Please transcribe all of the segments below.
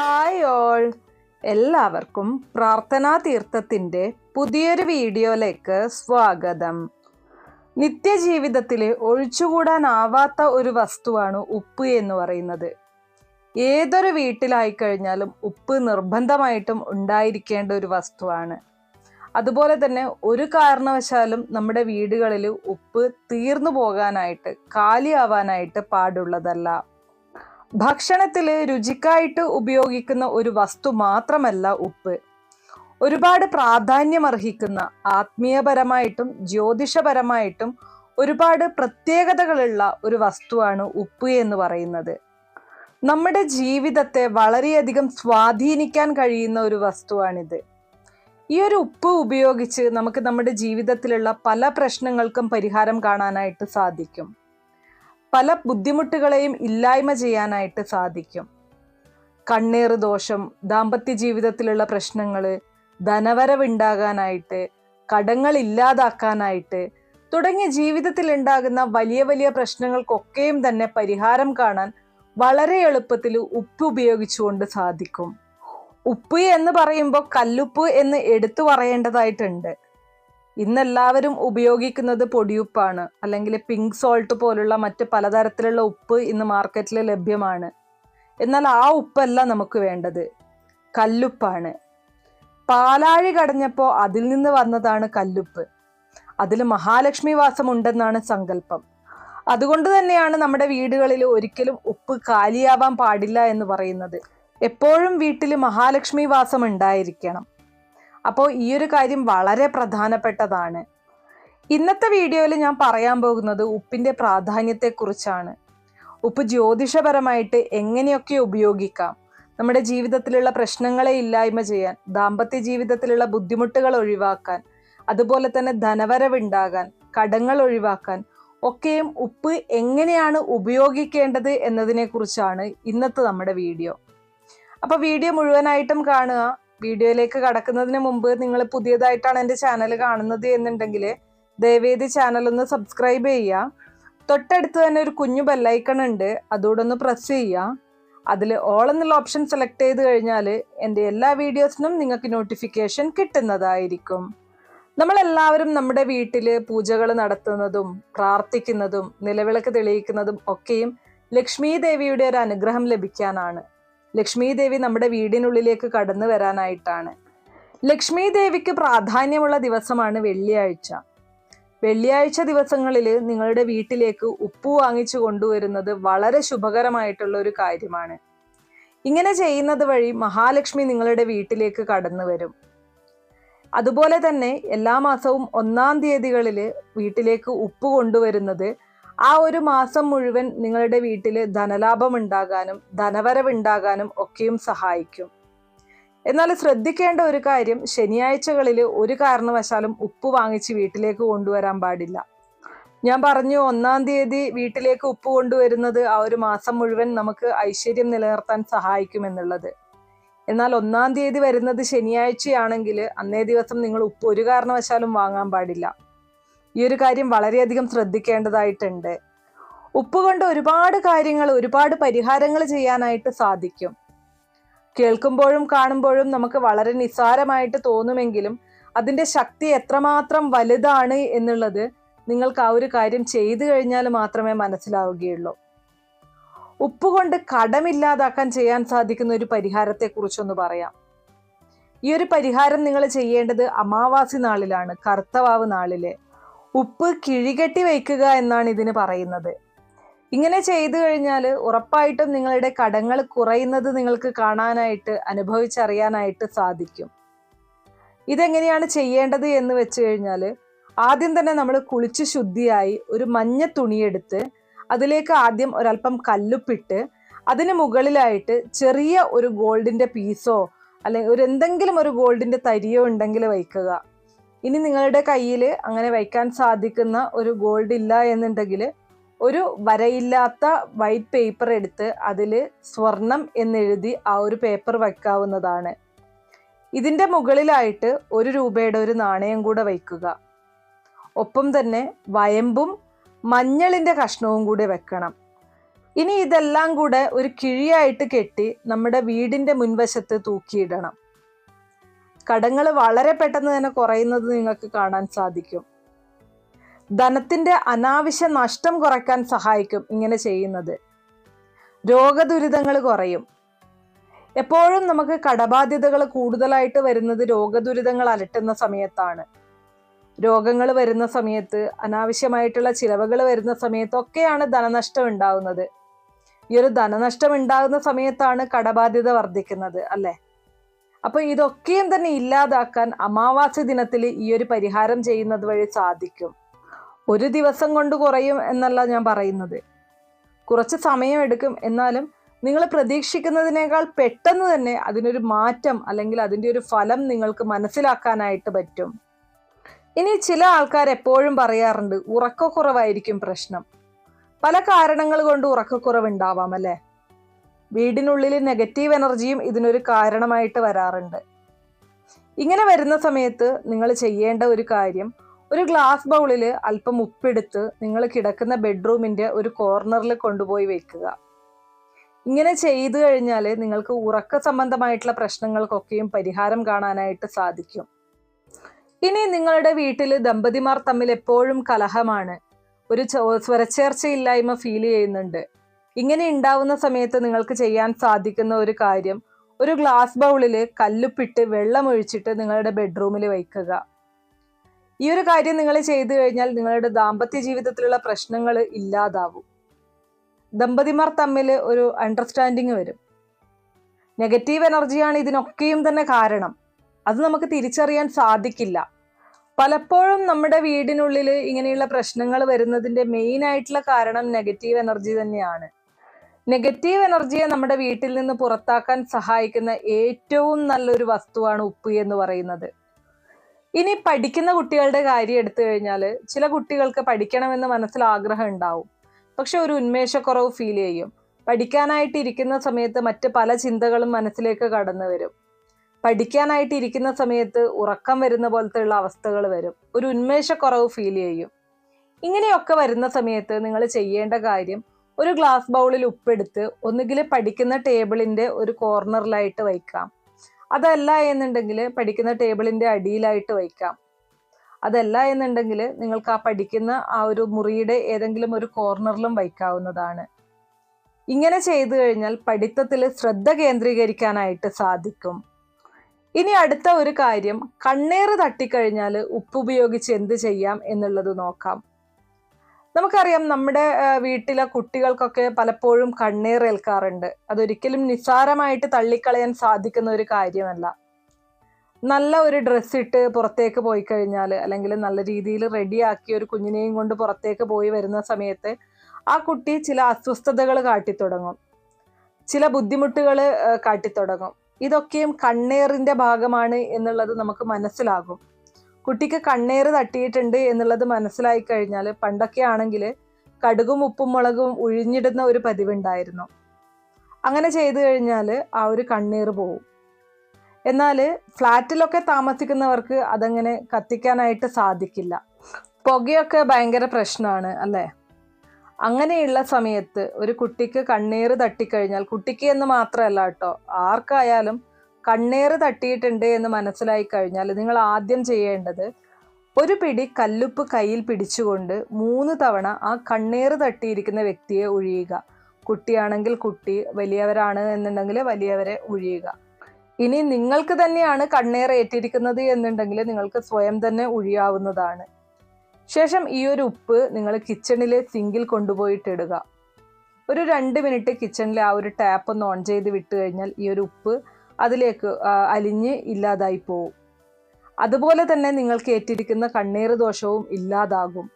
Hi all എല്ലാവർക്കും പ്രാർത്ഥനാ തീർത്ഥത്തിന്റെ പുതിയൊരു വീഡിയോയിലേക്ക് സ്വാഗതം. നിത്യജീവിതത്തിൽ ഒഴിച്ചുകൂടാനാവാത്ത ഒരു വസ്തുവാണ് ഉപ്പ് എന്ന് പറയുന്നത്. ഏതൊരു വീട്ടിലായി കഴിഞ്ഞാലും ഉപ്പ് നിർബന്ധമായിട്ടും ഉണ്ടായിരിക്കേണ്ട ഒരു വസ്തുവാണ്. അതുപോലെ തന്നെ ഒരു കാരണവശാലും നമ്മുടെ വീടുകളിൽ ഉപ്പ് തീർന്നു പോകാനായിട്ട് കാലിയാവാനായിട്ട് പാടുള്ളതല്ല. ഭക്ഷണത്തിൽ രുചിക്കായിട്ട് ഉപയോഗിക്കുന്ന ഒരു വസ്തു മാത്രമല്ല ഉപ്പ്. ഒരുപാട് പ്രാധാന്യമർഹിക്കുന്ന ആത്മീയപരമായിട്ടും ജ്യോതിഷപരമായിട്ടും ഒരുപാട് പ്രത്യേകതകളുള്ള ഒരു വസ്തുവാണ് ഉപ്പ് എന്ന് പറയുന്നത്. നമ്മുടെ ജീവിതത്തെ വളരെയധികം സ്വാധീനിക്കാൻ കഴിയുന്ന ഒരു വസ്തുവാണിത്. ഈ ഒരു ഉപ്പ് ഉപയോഗിച്ച് നമുക്ക് നമ്മുടെ ജീവിതത്തിലുള്ള പല പ്രശ്നങ്ങൾക്കും പരിഹാരം കാണാനായിട്ട് സാധിക്കും. പല ബുദ്ധിമുട്ടുകളെയും ഇല്ലായ്മ ചെയ്യാനായിട്ട് സാധിക്കും. കണ്ണീർ ദോഷം ദാമ്പത്യ ജീവിതത്തിലുള്ള പ്രശ്നങ്ങൾ ധനവരവുണ്ടാകാനായിട്ട് കടങ്ങൾ ഇല്ലാതാക്കാനായിട്ട് തുടങ്ങിയ ജീവിതത്തിൽ ഉണ്ടാകുന്ന വലിയ വലിയ പ്രശ്നങ്ങൾക്കൊക്കെയും തന്നെ പരിഹാരം കാണാൻ വളരെ എളുപ്പത്തിൽ ഉപ്പ് ഉപയോഗിച്ചുകൊണ്ട് സാധിക്കും. ഉപ്പ് എന്ന് പറയുമ്പോൾ കല്ലുപ്പ് എന്ന് എടുത്തു പറയേണ്ടതായിട്ടുണ്ട്. ഇന്നെല്ലാവരും ഉപയോഗിക്കുന്നത് പൊടിയുപ്പാണ്. അല്ലെങ്കിൽ പിങ്ക് സോൾട്ട് പോലുള്ള മറ്റ് പലതരത്തിലുള്ള ഉപ്പ് ഇന്ന് മാർക്കറ്റിൽ ലഭ്യമാണ്. എന്നാൽ ആ ഉപ്പല്ല നമുക്ക് വേണ്ടത്. കല്ലുപ്പാണ്. പാലാഴി കടഞ്ഞപ്പോൾ അതിൽ നിന്ന് വന്നതാണ് കല്ലുപ്പ്. അതിൽ മഹാലക്ഷ്മി വാസം ഉണ്ടെന്നാണ് സങ്കല്പം. അതുകൊണ്ട് തന്നെയാണ് നമ്മുടെ വീടുകളിൽ ഒരിക്കലും ഉപ്പ് കാലിയാവാൻ പാടില്ല എന്ന് പറയുന്നത്. എപ്പോഴും വീട്ടിൽ മഹാലക്ഷ്മി വാസം ഉണ്ടായിരിക്കണം അപ്പോൾ ഈ ഒരു കാര്യം വളരെ പ്രധാനപ്പെട്ടതാണ്. ഇന്നത്തെ വീഡിയോയിൽ ഞാൻ പറയാൻ പോകുന്നത് ഉപ്പിന്റെ പ്രാധാന്യത്തെക്കുറിച്ചാണ്. ഉപ്പ് ജ്യോതിഷപരമായിട്ട് എങ്ങനെയൊക്കെ ഉപയോഗിക്കാം നമ്മുടെ ജീവിതത്തിലുള്ള പ്രശ്നങ്ങളെ ഇല്ലായ്മ ചെയ്യാൻ ദാമ്പത്യ ജീവിതത്തിലുള്ള ബുദ്ധിമുട്ടുകൾ ഒഴിവാക്കാൻ അതുപോലെ തന്നെ ധനവരവുണ്ടാകാൻ കടങ്ങൾ ഒഴിവാക്കാൻ ഒക്കെയും ഉപ്പ് എങ്ങനെയാണ് ഉപയോഗിക്കേണ്ടത് എന്നതിനെക്കുറിച്ചാണ് ഇന്നത്തെ നമ്മുടെ വീഡിയോ. അപ്പോൾ വീഡിയോ മുഴുവനായിട്ടും കാണുക വീഡിയോയിലേക്ക് കടക്കുന്നതിന് മുമ്പ് നിങ്ങൾ പുതിയതായിട്ടാണ് എന്റെ ചാനൽ കാണുന്നത് എന്നുണ്ടെങ്കിൽ ദയവേദി ചാനൽ ഒന്ന് സബ്സ്ക്രൈബ് ചെയ്യുക. തൊട്ടടുത്ത് തന്നെ ഒരു കുഞ്ഞു ബെല്ലൈക്കൺ ഉണ്ട്. അതുകൂടെ ഒന്ന് പ്രസ് ചെയ്യുക. അതിൽ ഓൾ എന്നുള്ള ഓപ്ഷൻ സെലക്ട് ചെയ്ത് കഴിഞ്ഞാൽ എന്റെ എല്ലാ വീഡിയോസിനും നിങ്ങൾക്ക് നോട്ടിഫിക്കേഷൻ കിട്ടുന്നതായിരിക്കും. നമ്മളെല്ലാവരും നമ്മുടെ വീട്ടിൽ പൂജകൾ നടത്തുന്നതും പ്രാർത്ഥിക്കുന്നതും നിലവിളക്ക് തെളിയിക്കുന്നതും ഒക്കെയും ലക്ഷ്മി ദേവിയുടെ ഒരു അനുഗ്രഹം ലഭിക്കാനാണ്. ലക്ഷ്മി ദേവി നമ്മുടെ വീടിനുള്ളിലേക്ക് കടന്നു വരാനായിട്ടാണ്. ലക്ഷ്മി ദേവിക്ക് പ്രാധാന്യമുള്ള ദിവസമാണ് വെള്ളിയാഴ്ച. വെള്ളിയാഴ്ച ദിവസങ്ങളിൽ നിങ്ങളുടെ വീട്ടിലേക്ക് ഉപ്പ് വാങ്ങിച്ചു കൊണ്ടുവരുന്നത് വളരെ ശുഭകരമായിട്ടുള്ള ഒരു കാര്യമാണ്. ഇങ്ങനെ ചെയ്യുന്നത് വഴി മഹാലക്ഷ്മി നിങ്ങളുടെ വീട്ടിലേക്ക് കടന്നു വരും. അതുപോലെ തന്നെ എല്ലാ മാസവും ഒന്നാം തീയതികളിൽ വീട്ടിലേക്ക് ഉപ്പ് കൊണ്ടുവരുന്നത് ആ ഒരു മാസം മുഴുവൻ നിങ്ങളുടെ വീട്ടിൽ ധനലാഭം ഉണ്ടാകാനും ധനവരവുണ്ടാകാനും ഒക്കെയും സഹായിക്കും. എന്നാൽ ശ്രദ്ധിക്കേണ്ട ഒരു കാര്യം ശനിയാഴ്ചകളിൽ ഒരു കാരണവശാലും ഉപ്പ് വാങ്ങിച്ച് വീട്ടിലേക്ക് കൊണ്ടുവരാൻ പാടില്ല. ഞാൻ പറഞ്ഞു ഒന്നാം തീയതി വീട്ടിലേക്ക് ഉപ്പ് കൊണ്ടുവരുന്നത് ആ ഒരു മാസം മുഴുവൻ നമുക്ക് ഐശ്വര്യം നിലനിർത്താൻ സഹായിക്കുമെന്നുള്ളത് എന്നാൽ ഒന്നാം തീയതി വരുന്നത് ശനിയാഴ്ചയാണെങ്കിൽ അന്നേ ദിവസം നിങ്ങൾ ഉപ്പ് ഒരു കാരണവശാലും വാങ്ങാൻ പാടില്ല. ഈ ഒരു കാര്യം വളരെയധികം ശ്രദ്ധിക്കേണ്ടതായിട്ടുണ്ട്. ഉപ്പ് കൊണ്ട് ഒരുപാട് കാര്യങ്ങൾ ഒരുപാട് പരിഹാരങ്ങൾ ചെയ്യാനായിട്ട് സാധിക്കും. കേൾക്കുമ്പോഴും കാണുമ്പോഴും നമുക്ക് വളരെ നിസ്സാരമായിട്ട് തോന്നുമെങ്കിലും അതിന്റെ ശക്തി എത്രമാത്രം വലുതാണ് എന്നുള്ളത് നിങ്ങൾക്ക് ആ ഒരു കാര്യം ചെയ്തു കഴിഞ്ഞാൽ മാത്രമേ മനസ്സിലാവുകയുള്ളൂ. ഉപ്പ് കൊണ്ട് കടമില്ലാതാക്കാൻ ചെയ്യാൻ സാധിക്കുന്ന ഒരു പരിഹാരത്തെക്കുറിച്ചൊന്ന് പറയാം. ഈ ഒരു പരിഹാരം നിങ്ങൾ ചെയ്യേണ്ടത് അമാവാസി നാളിലാണ് കർത്തവാവ് നാളിലെ. ഉപ്പ് കിഴികെട്ടി വയ്ക്കുക എന്നാണ് ഇതിന് പറയുന്നത്. ഇങ്ങനെ ചെയ്തു കഴിഞ്ഞാൽ ഉറപ്പായിട്ടും നിങ്ങളുടെ കടങ്ങൾ കുറയുന്നത് നിങ്ങൾക്ക് കാണാനായിട്ട് അനുഭവിച്ചറിയാനായിട്ട് സാധിക്കും. ഇതെങ്ങനെയാണ് ചെയ്യേണ്ടത് എന്ന് വെച്ച് കഴിഞ്ഞാൽ ആദ്യം തന്നെ നമ്മൾ കുളിച്ച് ശുദ്ധിയായി ഒരു മഞ്ഞ തുണിയെടുത്ത് അതിലേക്ക് ആദ്യം ഒരല്പം കല്ലുപ്പിട്ട് അതിന് മുകളിലായിട്ട് ചെറിയ ഒരു ഗോൾഡിന്റെ പീസോ അല്ലെങ്കിൽ ഒരു എന്തെങ്കിലും ഒരു ഗോൾഡിന്റെ തരിയോ ഉണ്ടെങ്കിൽ വയ്ക്കുക. ഇനി നിങ്ങളുടെ കയ്യിൽ അങ്ങനെ വയ്ക്കാൻ സാധിക്കുന്ന ഒരു ഗോൾഡ് ഇല്ല എന്നുണ്ടെങ്കിൽ ഒരു വരയില്ലാത്ത വൈറ്റ് പേപ്പർ എടുത്ത് അതിൽ സ്വർണം എന്നെഴുതി ആ ഒരു പേപ്പർ വയ്ക്കാവുന്നതാണ്. ഇതിന്റെ മുകളിലായിട്ട് ഒരു രൂപയുടെ ഒരു നാണയം കൂടെ വയ്ക്കുക. ഒപ്പം തന്നെ വയമ്പും മഞ്ഞളിന്റെ കഷ്ണവും കൂടി വെക്കണം. ഇനി ഇതെല്ലാം കൂടെ ഒരു കിഴിയായിട്ട് കെട്ടി നമ്മുടെ വീടിന്റെ മുൻവശത്ത് തൂക്കിയിടണം. കടങ്ങൾ വളരെ പെട്ടെന്ന് തന്നെ കുറയുന്നത് നിങ്ങൾക്ക് കാണാൻ സാധിക്കും. ധനത്തിന്റെ അനാവശ്യ നഷ്ടം കുറയ്ക്കാൻ സഹായിക്കും ഇങ്ങനെ ചെയ്യുന്നത്. രോഗദുരിതങ്ങൾ കുറയും. എപ്പോഴും നമുക്ക് കടബാധ്യതകൾ കൂടുതലായിട്ട് വരുന്നത് രോഗദുരിതങ്ങൾ അലട്ടുന്ന സമയത്താണ്. രോഗങ്ങൾ വരുന്ന സമയത്ത് അനാവശ്യമായിട്ടുള്ള ചിലവുകൾ വരുന്ന സമയത്തൊക്കെയാണ് ധനനഷ്ടം ഉണ്ടാകുന്നത് ഈ ഒരു ധനനഷ്ടം ഉണ്ടാകുന്ന സമയത്താണ് കടബാധ്യത വർദ്ധിക്കുന്നത് അല്ലെ? അപ്പൊ ഇതൊക്കെയും തന്നെ ഇല്ലാതാക്കാൻ അമാവാസി ദിനത്തിൽ ഈ ഒരു പരിഹാരം ചെയ്യുന്നത് വഴി സാധിക്കും. ഒരു ദിവസം കൊണ്ട് കുറയും എന്നല്ല ഞാൻ പറയുന്നത്. കുറച്ച് സമയം എടുക്കും. എന്നാലും നിങ്ങൾ പ്രതീക്ഷിക്കുന്നതിനേക്കാൾ പെട്ടെന്ന് തന്നെ അതിനൊരു മാറ്റം അല്ലെങ്കിൽ അതിന്റെ ഒരു ഫലം നിങ്ങൾക്ക് മനസ്സിലാക്കാനായിട്ട് പറ്റും. ഇനി ചില ആൾക്കാർ എപ്പോഴും പറയാറുണ്ട് ഉറക്കക്കുറവായിരിക്കും പ്രശ്നം. പല കാരണങ്ങൾ കൊണ്ട് ഉറക്കക്കുറവ് ഉണ്ടാവാം അല്ലേ? വീടിനുള്ളിൽ നെഗറ്റീവ് എനർജിയും ഇതിനൊരു കാരണമായിട്ട് വരാറുണ്ട്. ഇങ്ങനെ വരുന്ന സമയത്ത് നിങ്ങൾ ചെയ്യേണ്ട ഒരു കാര്യം ഒരു ഗ്ലാസ് ബൗളിൽ അല്പം ഉപ്പെടുത്ത് നിങ്ങൾ കിടക്കുന്ന ബെഡ്റൂമിന്റെ ഒരു കോർണറിൽ കൊണ്ടുപോയി വെക്കുക. ഇങ്ങനെ ചെയ്തു കഴിഞ്ഞാൽ നിങ്ങൾക്ക് ഉറക്ക സംബന്ധമായിട്ടുള്ള പ്രശ്നങ്ങൾക്കൊക്കെയും പരിഹാരം കാണാനായിട്ട് സാധിക്കും. ഇനി നിങ്ങളുടെ വീട്ടിൽ ദമ്പതിമാർ തമ്മിൽ എപ്പോഴും കലഹമാണ്. ഒരു സ്വരച്ചേർച്ചയില്ലായ്മ ഫീൽ ചെയ്യുന്നുണ്ട്. ഇങ്ങനെ ഉണ്ടാവുന്ന സമയത്ത് നിങ്ങൾക്ക് ചെയ്യാൻ സാധിക്കുന്ന ഒരു കാര്യം ഒരു ഗ്ലാസ് ബൗളിൽ കല്ലുപ്പിട്ട് വെള്ളമൊഴിച്ചിട്ട് നിങ്ങളുടെ ബെഡ്റൂമിൽ വയ്ക്കുക. ഈ ഒരു കാര്യം നിങ്ങൾ ചെയ്തു കഴിഞ്ഞാൽ നിങ്ങളുടെ ദാമ്പത്യ ജീവിതത്തിലുള്ള പ്രശ്നങ്ങൾ ഇല്ലാതാവും. ദമ്പതിമാർ തമ്മിൽ ഒരു അണ്ടർസ്റ്റാൻഡിങ് വരും. നെഗറ്റീവ് എനർജിയാണ് ഇതിനൊക്കെയും തന്നെ കാരണം. അത് നമുക്ക് തിരിച്ചറിയാൻ സാധിക്കില്ല. പലപ്പോഴും നമ്മുടെ വീടിനുള്ളിൽ ഇങ്ങനെയുള്ള പ്രശ്നങ്ങൾ വരുന്നതിന്റെ മെയിൻ ആയിട്ടുള്ള കാരണം നെഗറ്റീവ് എനർജി തന്നെയാണ്. നെഗറ്റീവ് എനർജിയെ നമ്മുടെ വീട്ടിൽ നിന്ന് പുറത്താക്കാൻ സഹായിക്കുന്ന ഏറ്റവും നല്ലൊരു വസ്തുവാണ് ഉപ്പ് എന്ന് പറയുന്നത്. ഇനി പഠിക്കുന്ന കുട്ടികളുടെ കാര്യം എടുത്തു കഴിഞ്ഞാൽ ചില കുട്ടികൾക്ക് പഠിക്കണമെന്ന് മനസ്സിൽ ആഗ്രഹം ഉണ്ടാവും. പക്ഷെ ഒരു ഉന്മേഷക്കുറവ് ഫീൽ ചെയ്യും. പഠിക്കാനായിട്ട് ഇരിക്കുന്ന സമയത്ത് മറ്റ് പല ചിന്തകളും മനസ്സിലേക്ക് കടന്നു വരും. പഠിക്കാനായിട്ട് ഇരിക്കുന്ന സമയത്ത് ഉറക്കം വരുന്ന പോലത്തെ ഉള്ള അവസ്ഥകൾ വരും. ഒരു ഉന്മേഷക്കുറവ് ഫീൽ ചെയ്യും. ഇങ്ങനെയൊക്കെ വരുന്ന സമയത്ത് നിങ്ങൾ ചെയ്യേണ്ട കാര്യം ഒരു ഗ്ലാസ് ബൗളിൽ ഉപ്പെടുത്ത് ഒന്നുകിൽ പഠിക്കുന്ന ടേബിളിന്റെ ഒരു കോർണറിലായിട്ട് വയ്ക്കാം. അതല്ല എന്നുണ്ടെങ്കിൽ പഠിക്കുന്ന ടേബിളിന്റെ അടിയിലായിട്ട് വയ്ക്കാം. അതല്ല എന്നുണ്ടെങ്കിൽ നിങ്ങൾക്ക് ആ പഠിക്കുന്ന ആ ഒരു മുറിയുടെ ഏതെങ്കിലും ഒരു കോർണറിലും വയ്ക്കാവുന്നതാണ്. ഇങ്ങനെ ചെയ്തു കഴിഞ്ഞാൽ പഠിത്തത്തിൽ ശ്രദ്ധ കേന്ദ്രീകരിക്കാനായിട്ട് സാധിക്കും. ഇനി അടുത്ത ഒരു കാര്യം കണ്ണേറ് തട്ടിക്കഴിഞ്ഞാൽ ഉപ്പ് ഉപയോഗിച്ച് എന്ത് ചെയ്യാം എന്നുള്ളത് നോക്കാം. നമുക്കറിയാം നമ്മുടെ വീട്ടിലെ കുട്ടികൾക്കൊക്കെ പലപ്പോഴും കണ്ണീർ ഏൽക്കാറുണ്ട്. അതൊരിക്കലും നിസ്സാരമായിട്ട് തള്ളിക്കളയാൻ സാധിക്കുന്ന ഒരു കാര്യമല്ല. നല്ല ഒരു ഡ്രസ്സ് ഇട്ട് പുറത്തേക്ക് പോയി കഴിഞ്ഞാൽ അല്ലെങ്കിൽ നല്ല രീതിയിൽ റെഡിയാക്കി ഒരു കുഞ്ഞിനെയും കൊണ്ട് പുറത്തേക്ക് പോയി വരുന്ന സമയത്ത് ആ കുട്ടി ചില അസ്വസ്ഥതകൾ കാട്ടിത്തുടങ്ങും. ചില ബുദ്ധിമുട്ടുകൾ കാട്ടിത്തുടങ്ങും. ഇതൊക്കെയും കണ്ണേറിന്റെ ഭാഗമാണ് എന്നുള്ളത് നമുക്ക് മനസ്സിലാകും. കുട്ടിക്ക് കണ്ണേറ് തട്ടിയിട്ടുണ്ട് എന്നുള്ളത് മനസ്സിലായി കഴിഞ്ഞാൽ പണ്ടൊക്കെ ആണെങ്കിൽ കടുകും ഉപ്പും മുളകും ഉഴിഞ്ഞിടുന്ന ഒരു പതിവുണ്ടായിരുന്നു. അങ്ങനെ ചെയ്തു കഴിഞ്ഞാൽ ആ ഒരു കണ്ണീർ പോവും. എന്നാൽ ഫ്ലാറ്റിലൊക്കെ താമസിക്കുന്നവർക്ക് അതങ്ങനെ കത്തിക്കാനായിട്ട് സാധിക്കില്ല. പുകയൊക്കെ ഭയങ്കര പ്രശ്നമാണ് അല്ലേ? അങ്ങനെയുള്ള സമയത്ത് ഒരു കുട്ടിക്ക് കണ്ണീർ തട്ടിക്കഴിഞ്ഞാൽ കുട്ടിക്ക് എന്ന് മാത്രമല്ല കേട്ടോ ആർക്കായാലും കണ്ണേറ് തട്ടിയിട്ടുണ്ട് എന്ന് മനസ്സിലായി കഴിഞ്ഞാൽ നിങ്ങൾ ആദ്യം ചെയ്യേണ്ടത് ഒരു പിടി കല്ലുപ്പ് കയ്യിൽ പിടിച്ചുകൊണ്ട് മൂന്ന് തവണ ആ കണ്ണേറ് തട്ടിയിരിക്കുന്ന വ്യക്തിയെ ഒഴിയുക. കുട്ടിയാണെങ്കിൽ കുട്ടി വലിയവരാണ് എന്നുണ്ടെങ്കിൽ വലിയവരെ ഒഴിയുക. ഇനി നിങ്ങൾക്ക് തന്നെയാണ് കണ്ണേർ ഏറ്റിരിക്കുന്നത് എന്നുണ്ടെങ്കിൽ നിങ്ങൾക്ക് സ്വയം തന്നെ ഒഴിയാവുന്നതാണ്. ശേഷം ഈ ഒരു ഉപ്പ് നിങ്ങൾ കിച്ചണിലെ സിങ്കിൽ കൊണ്ടുപോയിട്ടിടുക ഒരു രണ്ട് മിനിറ്റ് കിച്ചണിലെ ആ ഒരു ടാപ്പ് ഒന്ന് ഓൺ ചെയ്ത് വിട്ട് കഴിഞ്ഞാൽ ഈ ഒരു ഉപ്പ് അതിലേക്ക് അലിഞ്ഞ് ഇല്ലാതായി പോവും. അതുപോലെ തന്നെ നിങ്ങൾക്ക് ഏറ്റിരിക്കുന്ന കണ്ണീർ ദോഷവും ഇല്ലാതാകും.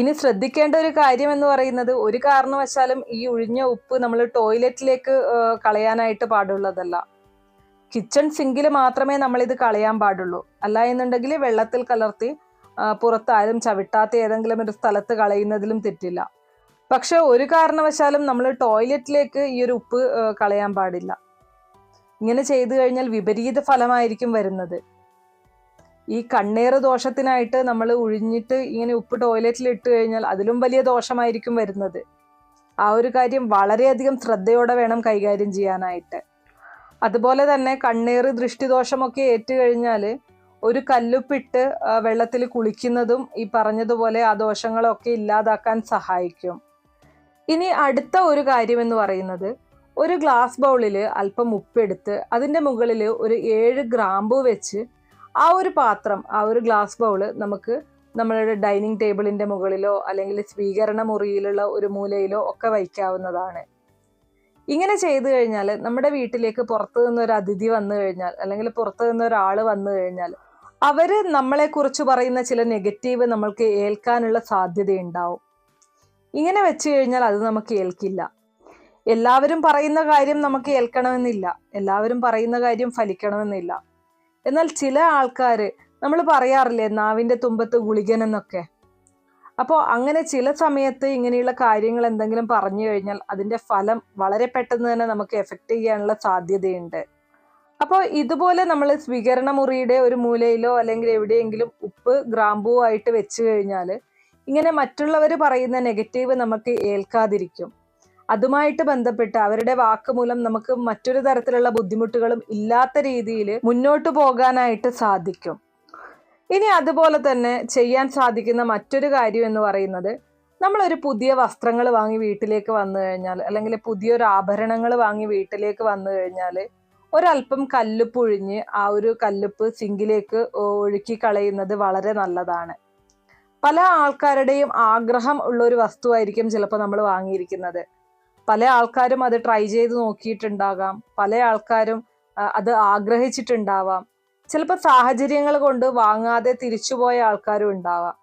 ഇനി ശ്രദ്ധിക്കേണ്ട ഒരു കാര്യം എന്ന് പറയുന്നത് ഒരു കാരണവശാലും ഈ ഒഴിഞ്ഞ ഉപ്പ് നമ്മൾ ടോയ്ലറ്റിലേക്ക് കളയാനായിട്ട് പാടുള്ളതല്ല. കിച്ചൺ സിങ്കിൽ മാത്രമേ നമ്മൾ ഇത് കളയാൻ പാടുള്ളൂ. അല്ല എന്നുണ്ടെങ്കിൽ വെള്ളത്തിൽ കലർത്തി പുറത്താരും ചവിട്ടാത്ത ഏതെങ്കിലും ഒരു സ്ഥലത്ത് കളയുന്നതിലും തെറ്റില്ല. പക്ഷെ ഒരു കാരണവശാലും നമ്മൾ ടോയ്ലറ്റിലേക്ക് ഈ ഒരു ഉപ്പ് കളയാൻ പാടില്ല. ഇങ്ങനെ ചെയ്തു കഴിഞ്ഞാൽ വിപരീത ഫലമായിരിക്കും വരുന്നത്. ഈ കണ്ണേറ് ദോഷത്തിനായിട്ട് നമ്മൾ ഉഴിഞ്ഞിട്ട് ഇങ്ങനെ ഉപ്പ് ടോയ്ലറ്റിൽ ഇട്ട് കഴിഞ്ഞാൽ അതിലും വലിയ ദോഷമായിരിക്കും വരുന്നത്. ആ ഒരു കാര്യം വളരെയധികം ശ്രദ്ധയോടെ വേണം കൈകാര്യം ചെയ്യാനായിട്ട്. അതുപോലെ തന്നെ കണ്ണേറ് ദൃഷ്ടിദോഷമൊക്കെ ഏറ്റുകഴിഞ്ഞാൽ ഒരു കല്ലുപ്പിട്ട് വെള്ളത്തിൽ കുളിക്കുന്നതും ഈ പറഞ്ഞതുപോലെ ആ ദോഷങ്ങളൊക്കെ ഇല്ലാതാക്കാൻ സഹായിക്കും. ഇനി അടുത്ത ഒരു കാര്യം എന്ന് പറയുന്നത് ഒരു ഗ്ലാസ് ബൗളിൽ അല്പം ഉപ്പെടുത്ത് അതിന്റെ മുകളിൽ ഒരു ഏഴ് ഗ്രാമ്പു വെച്ച് ആ ഒരു പാത്രം ആ ഒരു ഗ്ലാസ് ബൗൾ നമുക്ക് നമ്മളുടെ ഡൈനിങ് ടേബിളിന്റെ മുകളിലോ അല്ലെങ്കിൽ സ്വീകരണ മുറിയിലുള്ള ഒരു മൂലയിലോ ഒക്കെ വയ്ക്കാവുന്നതാണ്. ഇങ്ങനെ ചെയ്തു കഴിഞ്ഞാൽ നമ്മുടെ വീട്ടിലേക്ക് പുറത്തു നിന്ന് ഒരു അതിഥി വന്നു കഴിഞ്ഞാൽ അല്ലെങ്കിൽ പുറത്തു നിന്ന് ഒരാൾ വന്നു കഴിഞ്ഞാൽ അവർ നമ്മളെക്കുറിച്ച് പറയുന്ന ചില നെഗറ്റീവ് നമ്മൾക്ക് ഏൽക്കാനുള്ള സാധ്യതയുണ്ടാവും. ഇങ്ങനെ വെച്ച് കഴിഞ്ഞാൽ അത് നമുക്ക് ഏൽക്കില്ല. എല്ലാവരും പറയുന്ന കാര്യം നമുക്ക് ഏൽക്കണമെന്നില്ല. എല്ലാവരും പറയുന്ന കാര്യം ഫലിക്കണമെന്നില്ല. എന്നാൽ ചില ആൾക്കാർ നമ്മൾ പറയാറില്ലേ നാവിന്റെ തുമ്പത്ത് ഗുളികൻ എന്നൊക്കെ. അപ്പോൾ അങ്ങനെ ചില സമയത്ത് ഇങ്ങനെയുള്ള കാര്യങ്ങൾ എന്തെങ്കിലും പറഞ്ഞു കഴിഞ്ഞാൽ അതിന്റെ ഫലം വളരെ പെട്ടെന്ന് തന്നെ നമുക്ക് എഫക്റ്റ് ചെയ്യാനുള്ള സാധ്യതയുണ്ട്. അപ്പോൾ ഇതുപോലെ നമ്മൾ സ്വീകരണ മുറിയുടെ ഒരു മൂലയിലോ അല്ലെങ്കിൽ എവിടെയെങ്കിലും ഉപ്പ് ഗ്രാമ്പുവോ ആയിട്ട് വെച്ച് കഴിഞ്ഞാൽ ഇങ്ങനെ മറ്റുള്ളവർ പറയുന്ന നെഗറ്റീവ് നമുക്ക് ഏൽക്കാതിരിക്കും. അതുമായിട്ട് ബന്ധപ്പെട്ട് അവരുടെ വാക്ക് മൂലം നമുക്ക് മറ്റൊരു തരത്തിലുള്ള ബുദ്ധിമുട്ടുകളും ഇല്ലാത്ത രീതിയിൽ മുന്നോട്ട് പോകാനായിട്ട് സാധിക്കും. ഇനി അതുപോലെ തന്നെ ചെയ്യാൻ സാധിക്കുന്ന മറ്റൊരു കാര്യം എന്ന് പറയുന്നത് നമ്മളൊരു പുതിയ വസ്ത്രങ്ങൾ വാങ്ങി വീട്ടിലേക്ക് വന്നു കഴിഞ്ഞാൽ അല്ലെങ്കിൽ പുതിയൊരു ആഭരണങ്ങൾ വാങ്ങി വീട്ടിലേക്ക് വന്നു കഴിഞ്ഞാൽ ഒരല്പം കല്ലുപ്പ് ഒഴിഞ്ഞ് ആ ഒരു കല്ലുപ്പ് സിങ്കിലേക്ക് ഒഴുക്കി കളയുന്നത് വളരെ നല്ലതാണ്. പല ആൾക്കാരുടെയും ആഗ്രഹം ഉള്ള ഒരു വസ്തുവായിരിക്കും ചിലപ്പോൾ നമ്മൾ വാങ്ങിയിരിക്കുന്നത്. പല ആൾക്കാരും അത് ട്രൈ ചെയ്ത് നോക്കിയിട്ടുണ്ടാകാം. പല ആൾക്കാരും അത് ആഗ്രഹിച്ചിട്ടുണ്ടാവാം. ചിലപ്പോൾ സാഹചര്യങ്ങൾ കൊണ്ട് വാങ്ങാതെ തിരിച്ചുപോയ ആൾക്കാരും ഉണ്ടാവാം.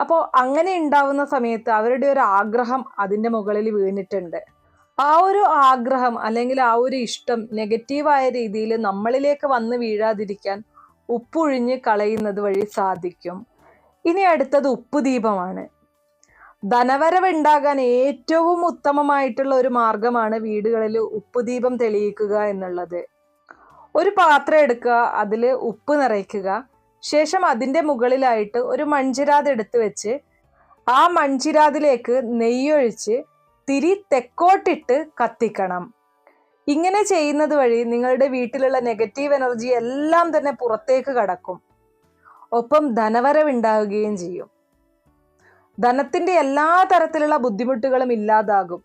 അപ്പോൾ അങ്ങനെ ഉണ്ടാവുന്ന സമയത്ത് അവരുടെ ഒരു ആഗ്രഹം അതിന്റെ മുകളിൽ വീണിട്ടുണ്ട്. ആ ഒരു ആഗ്രഹം അല്ലെങ്കിൽ ആ ഒരു ഇഷ്ടം നെഗറ്റീവായ രീതിയിൽ നമ്മളിലേക്ക് വന്ന് വീഴാതിരിക്കാൻ ഉപ്പൊഴിഞ്ഞ് കളയുന്നത് വഴി സാധിക്കും. ഇനി അടുത്തത് ഉപ്പ് ദീപമാണ് ധനവരവുണ്ടാകാൻ ഏറ്റവും ഉത്തമമായിട്ടുള്ള ഒരു മാർഗമാണ് വീടുകളിൽ ഉപ്പ് ദീപം തെളിയിക്കുക എന്നുള്ളത്. ഒരു പാത്രം എടുക്കുക അതിൽ ഉപ്പ് നിറയ്ക്കുക. ശേഷം അതിന്റെ മുകളിലായിട്ട് ഒരു മൺചിരാത് എടുത്തു വെച്ച് ആ മൺചിരാതിലേക്ക് നെയ്യൊഴിച്ച് തിരി തെക്കോട്ടിട്ട് കത്തിക്കണം. ഇങ്ങനെ ചെയ്യുന്നത് വഴി നിങ്ങളുടെ വീട്ടിലുള്ള നെഗറ്റീവ് എനർജി എല്ലാം തന്നെ പുറത്തേക്ക് കടക്കും. ഒപ്പം ധനവരവുണ്ടാവുകയും ചെയ്യും. ധനത്തിന്റെ എല്ലാ തരത്തിലുള്ള ബുദ്ധിമുട്ടുകളും ഇല്ലാതാകും.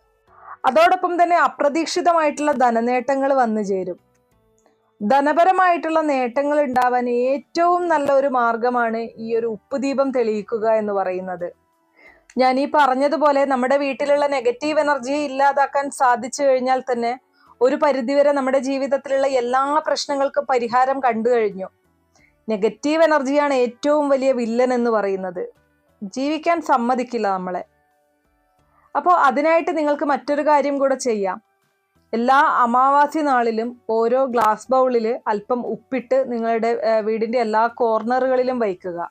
അതോടൊപ്പം തന്നെ അപ്രതീക്ഷിതമായിട്ടുള്ള ധനനേട്ടങ്ങൾ വന്നു ചേരും. ധനപരമായിട്ടുള്ള നേട്ടങ്ങൾ ഉണ്ടാവാൻ ഏറ്റവും നല്ല ഒരു മാർഗമാണ് ഈ ഒരു ഉപ്പുദീപം തെളിയിക്കുക എന്ന് പറയുന്നത്. ഞാൻ ഈ പറഞ്ഞതുപോലെ നമ്മുടെ വീട്ടിലുള്ള നെഗറ്റീവ് എനർജിയെ ഇല്ലാതാക്കാൻ സാധിച്ചു കഴിഞ്ഞാൽ തന്നെ ഒരു പരിധിവരെ നമ്മുടെ ജീവിതത്തിലുള്ള എല്ലാ പ്രശ്നങ്ങൾക്കും പരിഹാരം കണ്ടു കഴിഞ്ഞു. നെഗറ്റീവ് എനർജിയാണ് ഏറ്റവും വലിയ വില്ലൻ എന്ന് പറയുന്നത്. ജീവിക്കാൻ സമ്മതിക്കില്ല നമ്മളെ. അപ്പോൾ അതിനായിട്ട് നിങ്ങൾക്ക് മറ്റൊരു കാര്യം കൂടെ ചെയ്യാം. എല്ലാ അമാവാസി നാളിലും ഓരോ ഗ്ലാസ് ബൗളിൽ അല്പം ഉപ്പിട്ട് നിങ്ങളുടെ വീടിന്റെ എല്ലാ കോർണറുകളിലും വയ്ക്കുക.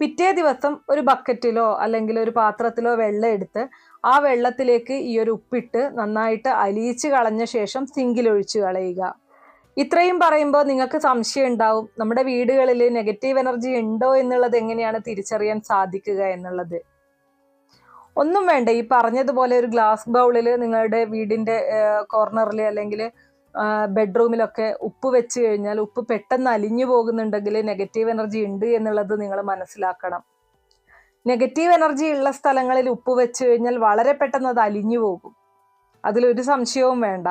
പിറ്റേ ദിവസം ഒരു ബക്കറ്റിലോ അല്ലെങ്കിൽ ഒരു പാത്രത്തിലോ വെള്ളം എടുത്ത് ആ വെള്ളത്തിലേക്ക് ഈ ഒരു ഉപ്പിട്ട് നന്നായിട്ട് അലിയിച്ച് കളഞ്ഞ ശേഷം സിങ്കിലൊഴിച്ച് കളയുക. ഇത്രയും പറയുമ്പോൾ നിങ്ങൾക്ക് സംശയം ഉണ്ടാവും നമ്മുടെ വീടുകളിൽ നെഗറ്റീവ് എനർജി ഉണ്ടോ എന്നുള്ളത് എങ്ങനെയാണ് തിരിച്ചറിയാൻ സാധിക്കുക എന്നുള്ളത്. ഒന്നും വേണ്ട ഈ പറഞ്ഞതുപോലെ ഒരു ഗ്ലാസ് ബൗളിൽ നിങ്ങളുടെ വീടിന്റെ കോർണറിൽ അല്ലെങ്കിൽ ബെഡ്റൂമിലൊക്കെ ഉപ്പ് വെച്ച് കഴിഞ്ഞാൽ ഉപ്പ് പെട്ടെന്ന് അലിഞ്ഞു പോകുന്നുണ്ടെങ്കിൽ നെഗറ്റീവ് എനർജി ഉണ്ട് എന്നുള്ളത് നിങ്ങൾ മനസ്സിലാക്കണം. നെഗറ്റീവ് എനർജി ഉള്ള സ്ഥലങ്ങളിൽ ഉപ്പ് വെച്ച് കഴിഞ്ഞാൽ വളരെ പെട്ടെന്ന് അത് അലിഞ്ഞു പോകും. അതിലൊരു സംശയവും വേണ്ട.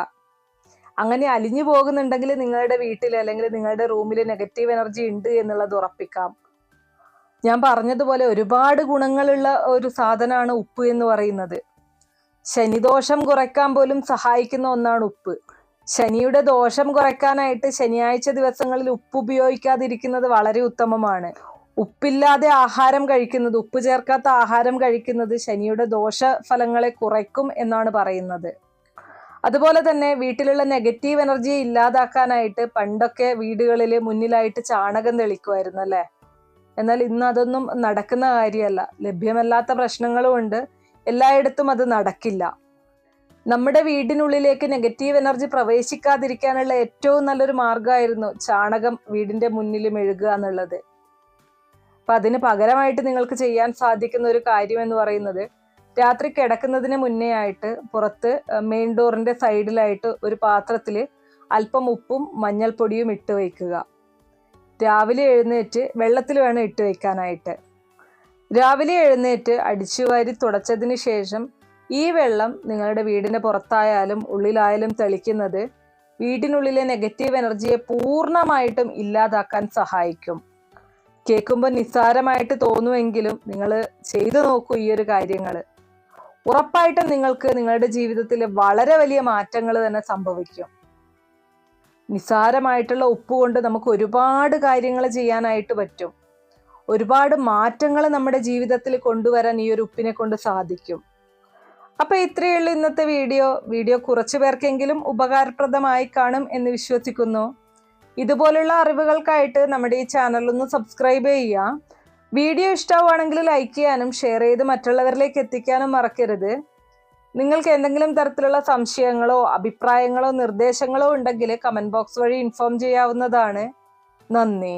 അങ്ങനെ അലിഞ്ഞു പോകുന്നുണ്ടെങ്കിൽ നിങ്ങളുടെ വീട്ടിൽ അല്ലെങ്കിൽ നിങ്ങളുടെ റൂമിൽ നെഗറ്റീവ് എനർജി ഉണ്ട് എന്നുള്ളത് ഉറപ്പിക്കാം. ഞാൻ പറഞ്ഞതുപോലെ ഒരുപാട് ഗുണങ്ങളുള്ള ഒരു സാധനമാണ് ഉപ്പ് എന്ന് പറയുന്നത്. ശനിദോഷം കുറയ്ക്കാൻ പോലും സഹായിക്കുന്ന ഒന്നാണ് ഉപ്പ്. ശനിയുടെ ദോഷം കുറയ്ക്കാനായിട്ട് ശനിയാഴ്ച ദിവസങ്ങളിൽ ഉപ്പ് ഉപയോഗിക്കാതിരിക്കുന്നത് വളരെ ഉത്തമമാണ്. ഉപ്പില്ലാതെ ആഹാരം കഴിക്കുന്നത് ഉപ്പ് ചേർക്കാത്ത ആഹാരം കഴിക്കുന്നത് ശനിയുടെ ദോഷഫലങ്ങളെ കുറയ്ക്കും എന്നാണ് പറയുന്നത്. അതുപോലെ തന്നെ വീട്ടിലുള്ള നെഗറ്റീവ് എനർജി ഇല്ലാതാക്കാനായിട്ട് പണ്ടൊക്കെ വീടുകളിൽ മുന്നിലായിട്ട് ചാണകം തെളിക്കുമായിരുന്നു അല്ലേ? എന്നാൽ ഇന്ന് അതൊന്നും നടക്കുന്ന കാര്യമല്ല. ലഭ്യമല്ലാത്ത പ്രശ്നങ്ങളും ഉണ്ട്. എല്ലായിടത്തും അത് നടക്കില്ല. നമ്മുടെ വീടിനുള്ളിലേക്ക് നെഗറ്റീവ് എനർജി പ്രവേശിക്കാതിരിക്കാനുള്ള ഏറ്റവും നല്ലൊരു മാർഗമായിരുന്നു ചാണകം വീടിന്റെ മുന്നിൽ മെഴുകുക എന്നുള്ളത്. അപ്പൊ അതിന് പകരമായിട്ട് നിങ്ങൾക്ക് ചെയ്യാൻ സാധിക്കുന്ന ഒരു കാര്യം എന്ന് പറയുന്നത് രാത്രി കിടക്കുന്നതിന് മുന്നേ ആയിട്ട് പുറത്ത് മെയിൻ ഡോറിന്റെ സൈഡിലായിട്ട് ഒരു പാത്രത്തിൽ അല്പം ഉപ്പും മഞ്ഞൾപ്പൊടിയും ഇട്ട് വയ്ക്കുക രാവിലെ എഴുന്നേറ്റ് വെള്ളത്തിൽ വേണം ഇട്ട് വയ്ക്കാനായിട്ട് രാവിലെ എഴുന്നേറ്റ് അടിച്ചു വാരി തുടച്ചതിന് ശേഷം ഈ വെള്ളം നിങ്ങളുടെ വീടിന്റെ പുറത്തായാലും ഉള്ളിലായാലും തെളിക്കുന്നത് വീടിനുള്ളിലെ നെഗറ്റീവ് എനർജിയെ പൂർണമായിട്ടും ഇല്ലാതാക്കാൻ സഹായിക്കും. കേൾക്കുമ്പോൾ നിസ്സാരമായിട്ട് തോന്നുമെങ്കിലും നിങ്ങൾ ചെയ്തു നോക്കൂ ഈ ഒരു കാര്യങ്ങൾ. ഉറപ്പായിട്ടും നിങ്ങൾക്ക് നിങ്ങളുടെ ജീവിതത്തിൽ വളരെ വലിയ മാറ്റങ്ങൾ തന്നെ സംഭവിക്കും. നിസ്സാരമായിട്ടുള്ള ഉപ്പ് കൊണ്ട് നമുക്ക് ഒരുപാട് കാര്യങ്ങൾ ചെയ്യാനായിട്ട് പറ്റും. ഒരുപാട് മാറ്റങ്ങൾ നമ്മുടെ ജീവിതത്തിൽ കൊണ്ടുവരാൻ ഈ ഒരു ഉപ്പിനെ കൊണ്ട് സാധിക്കും. അപ്പൊ ഇത്രയേ ഉള്ളൂ ഇന്നത്തെ വീഡിയോ. വീഡിയോ കുറച്ചു പേർക്കെങ്കിലും ഉപകാരപ്രദമായി കാണും എന്ന് വിശ്വസിക്കുന്നു. ഇതുപോലുള്ള അറിവുകൾക്കായിട്ട് നമ്മുടെ ഈ ചാനൽ ഒന്ന് സബ്സ്ക്രൈബ് ചെയ്യുക. വീഡിയോ ഇഷ്ടമാണെങ്കിൽ ലൈക്ക് ചെയ്യാനും ഷെയർ ചെയ്ത് മറ്റുള്ളവരിലേക്ക് എത്തിക്കാനും മറക്കരുത്. നിങ്ങൾക്ക് എന്തെങ്കിലും തരത്തിലുള്ള സംശയങ്ങളോ അഭിപ്രായങ്ങളോ നിർദ്ദേശങ്ങളോ ഉണ്ടെങ്കിൽ കമന്റ് ബോക്സ് വഴി ഇൻഫോം ചെയ്യാവുന്നതാണ്. നന്ദി.